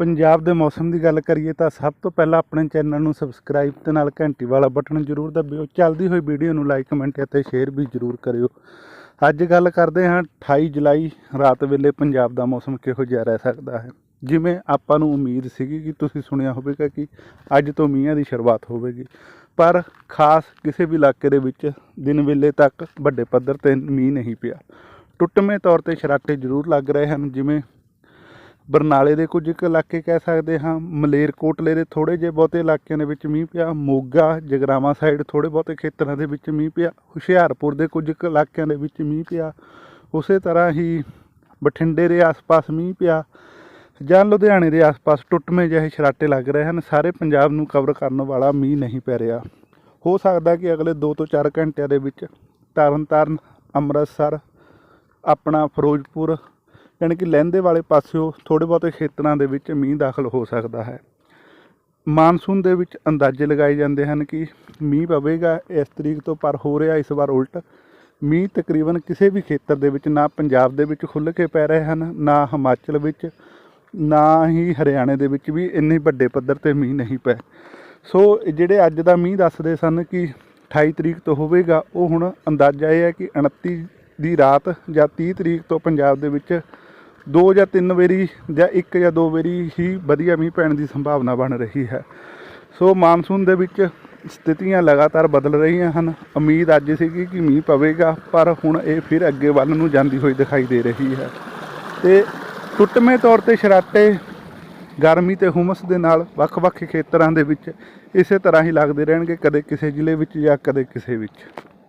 ਪੰਜਾਬ ਦੇ ਮੌਸਮ ਦੀ ਗੱਲ ਕਰੀਏ ਤਾਂ ਸਭ ਤੋਂ ਪਹਿਲਾਂ ਆਪਣੇ ਚੈਨਲ ਨੂੰ ਸਬਸਕ੍ਰਾਈਬ ਤੇ ਨਾਲ ਘੰਟੀ ਵਾਲਾ ਬਟਨ ਜ਼ਰੂਰ ਦਬਿਓ। ਚੱਲਦੀ ਹੋਈ ਵੀਡੀਓ ਨੂੰ ਲਾਈਕ, ਕਮੈਂਟ ਅਤੇ ਸ਼ੇਅਰ ਵੀ ਜ਼ਰੂਰ ਕਰਿਓ। ਅੱਜ ਗੱਲ ਕਰਦੇ ਹਾਂ 28 ਜੁਲਾਈ, ਰਾਤ ਵੇਲੇ ਪੰਜਾਬ ਦਾ ਮੌਸਮ ਕਿਹੋ ਜਿਹਾ ਰਹਿ ਸਕਦਾ ਹੈ? ਜਿਵੇਂ ਆਪਾਂ ਨੂੰ ਉਮੀਦ ਸੀਗੀ ਕਿ ਤੁਸੀਂ ਸੁਣਿਆ ਹੋਵੇਗਾ ਕਿ ਅੱਜ ਤੋਂ ਮੀਂਹਾਂ ਦੀ ਸ਼ੁਰੂਆਤ ਹੋਵੇਗੀ। ਪਰ ਖਾਸ ਕਿਸੇ ਵੀ ਇਲਾਕੇ ਦੇ ਵਿੱਚ ਦਿਨ ਵੇਲੇ ਤੱਕ ਵੱਡੇ ਪੱਧਰ ਤੇ ਮੀਂਹ ਨਹੀਂ ਪਿਆ। ਟੁੱਟਵੇਂ ਤੌਰ ਤੇ ਸ਼ਰਾਟੇ ਜ਼ਰੂਰ ਲੱਗ ਰਹੇ ਹਨ, ਜਿਵੇਂ ਬਰਨਾਲੇ ਦੇ ਕੁਝ ਕੁ ਇਲਾਕੇ ਕਹਿ ਸਕਦੇ ਹਾਂ ਮਲੇਰਕੋਟਲੇ ਦੇ ਥੋੜੇ ਜਿਹੇ ਬਹੁਤੇ ਇਲਾਕਿਆਂ ਦੇ ਵਿੱਚ ਮੀਂਹ ਪਿਆ, ਮੋਗਾ, ਜਗਰਾਵਾਂ ਸਾਈਡ ਥੋੜੇ ਬਹੁਤੇ ਖੇਤਰਾਂ ਦੇ ਵਿੱਚ ਮੀਂਹ ਪਿਆ, ਹੁਸ਼ਿਆਰਪੁਰ ਦੇ ਕੁਝ ਕੁ ਇਲਾਕਿਆਂ ਦੇ ਵਿੱਚ ਮੀਂਹ ਪਿਆ, ਉਸੇ ਤਰ੍ਹਾਂ ਹੀ ਬਠਿੰਡੇ ਦੇ ਆਸ-ਪਾਸ ਮੀਂਹ ਪਿਆ, ਜਾਂ ਲੁਧਿਆਣੇ ਦੇ ਆਸ-ਪਾਸ ਟੁੱਟਵੇਂ ਜਿਹੇ ਛਰਾਟੇ ਲੱਗ ਰਹੇ ਹਨ, ਸਾਰੇ ਪੰਜਾਬ ਨੂੰ ਕਵਰ ਕਰਨ ਵਾਲਾ ਮੀਂਹ ਨਹੀਂ ਪੈ ਰਿਹਾ। ਹੋ ਸਕਦਾ ਕਿ ਅਗਲੇ 2 ਤੋਂ 4 ਘੰਟਿਆਂ ਦੇ ਵਿੱਚ ਤਰਨਤਾਰਨ, ਅੰਮ੍ਰਿਤਸਰ, ਆਪਣਾ ਫਿਰੋਜ਼ਪੁਰ ਯਾਨੀ ਕਿ ਲਹਿੰਦੇ ਵਾਲੇ ਪਾਸਿਓ ਥੋੜੇ ਬਹੁਤੇ ਖੇਤਰਾਂ ਦੇ ਵਿੱਚ ਮੀਂਹ ਦਾਖਲ ਹੋ ਸਕਦਾ ਹੈ। ਮਾਨਸੂਨ ਦੇ ਵਿੱਚ ਅੰਦਾਜ਼ੇ ਲਗਾਏ ਜਾਂਦੇ ਹਨ ਕਿ ਮੀਂਹ ਪਵੇਗਾ ਇਸ ਤਰੀਕ ਤੋਂ, ਪਰ ਹੋ ਰਿਹਾ ਇਸ ਵਾਰ ਉਲਟ। ਮੀਂਹ ਤਕਰੀਬਨ ਕਿਸੇ ਵੀ ਖੇਤਰ ਦੇ ਵਿੱਚ ਨਾ ਪੰਜਾਬ ਦੇ ਵਿੱਚ ਖੁੱਲ੍ਹ ਕੇ ਪੈ ਰਹੇ ਹਨ, ਨਾ ਹਿਮਾਚਲ ਵਿੱਚ, ਨਾ ਹੀ ਹਰਿਆਣੇ ਦੇ ਵਿੱਚ ਵੀ ਇੰਨੇ ਵੱਡੇ ਪੱਧਰ ਤੇ ਮੀਂਹ ਨਹੀਂ ਪਏ। ਸੋ ਜਿਹੜੇ ਅੱਜ ਦਾ ਮੀਂਹ ਦੱਸਦੇ ਸਨ ਕਿ 28 ਤਰੀਕ ਤੋਂ ਹੋਵੇਗਾ, ਉਹ ਹੁਣ ਅੰਦਾਜ਼ਾ ਇਹ ਹੈ ਕਿ 29 ਦੀ ਰਾਤ ਜਾਂ 30 ਤਰੀਕ ਤੋਂ ਪੰਜਾਬ ਦੇ ਵਿੱਚ ਦੋ ਜਾਂ ਤਿੰਨ ਵਾਰੀ ਜਾਂ ਇੱਕ ਜਾਂ ਦੋ ਵਾਰੀ ਹੀ ਵਧੀਆ ਮੀਂਹ ਪੈਣ ਦੀ ਸੰਭਾਵਨਾ ਬਣ ਰਹੀ ਹੈ। ਸੋ ਮਾਨਸੂਨ ਦੇ ਵਿੱਚ ਸਥਿਤੀਆਂ ਲਗਾਤਾਰ ਬਦਲ ਰਹੀਆਂ ਹਨ। ਉਮੀਦ ਅੱਜ ਸੀਗੀ ਕਿ ਮੀਂਹ ਪਵੇਗਾ, ਪਰ ਹੁਣ ਇਹ ਫਿਰ ਅੱਗੇ ਵੱਲ ਨੂੰ ਜਾਂਦੀ ਹੋਈ ਦਿਖਾਈ ਦੇ ਰਹੀ ਹੈ। ਤੇ ਟੁੱਟਵੇਂ ਤੌਰ ਤੇ ਸ਼ਰਾਟੇ, ਗਰਮੀ ਤੇ ਹੁਮਸ ਦੇ ਨਾਲ ਵੱਖ-ਵੱਖ ਖੇਤਰਾਂ ਦੇ ਵਿੱਚ ਇਸੇ ਤਰ੍ਹਾਂ ਹੀ ਲੱਗਦੇ ਰਹਿਣਗੇ, ਕਦੇ ਕਿਸੇ ਜ਼ਿਲ੍ਹੇ ਵਿੱਚ ਜਾਂ ਕਦੇ ਕਿਸੇ ਵਿੱਚ।